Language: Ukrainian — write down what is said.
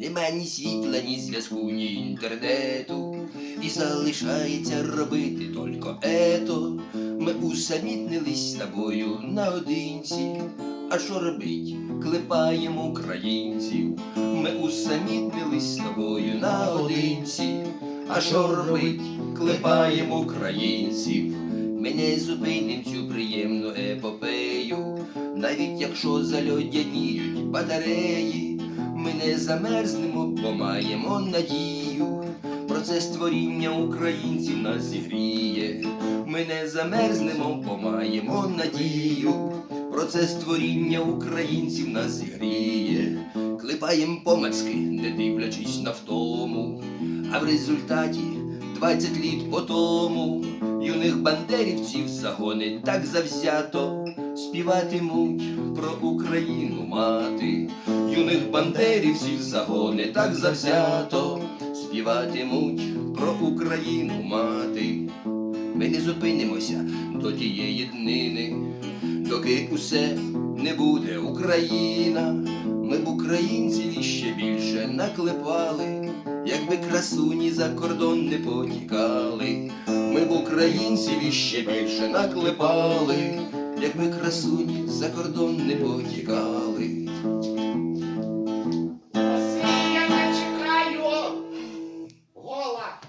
Нема ні світла, ні зв'язку, ні інтернету, і залишається робити тільки ето. Ми усамітнились з тобою наодинці. А що робить? Клепаємо українців. Ми усамітнились з тобою наодинці. А що робить? Клепаємо українців. Ми не зупиним цю приємну епопею, навіть якщо зальодяніють батареї, ми не замерзнемо, бо маємо надію. Процес створіння українців нас зігріє. Ми не замерзнемо, бо маємо надію. Процес створіння українців нас зігріє. Клепаєм помацки, не дивлячись на втому. А в результаті 20 літ по тому юних бандерівців загони так завзято співатимуть про Україну мати. Юних бандерівців загони так завзято співатимуть про Україну мати. Ми не зупинимося до тієї днини, доки усе не буде Україна. Ми б українців ще більше наклепали, якби красуні за кордон не потікали українців іще більше наклепали, якби красуні за кордон не потікали. Я чекаю гола.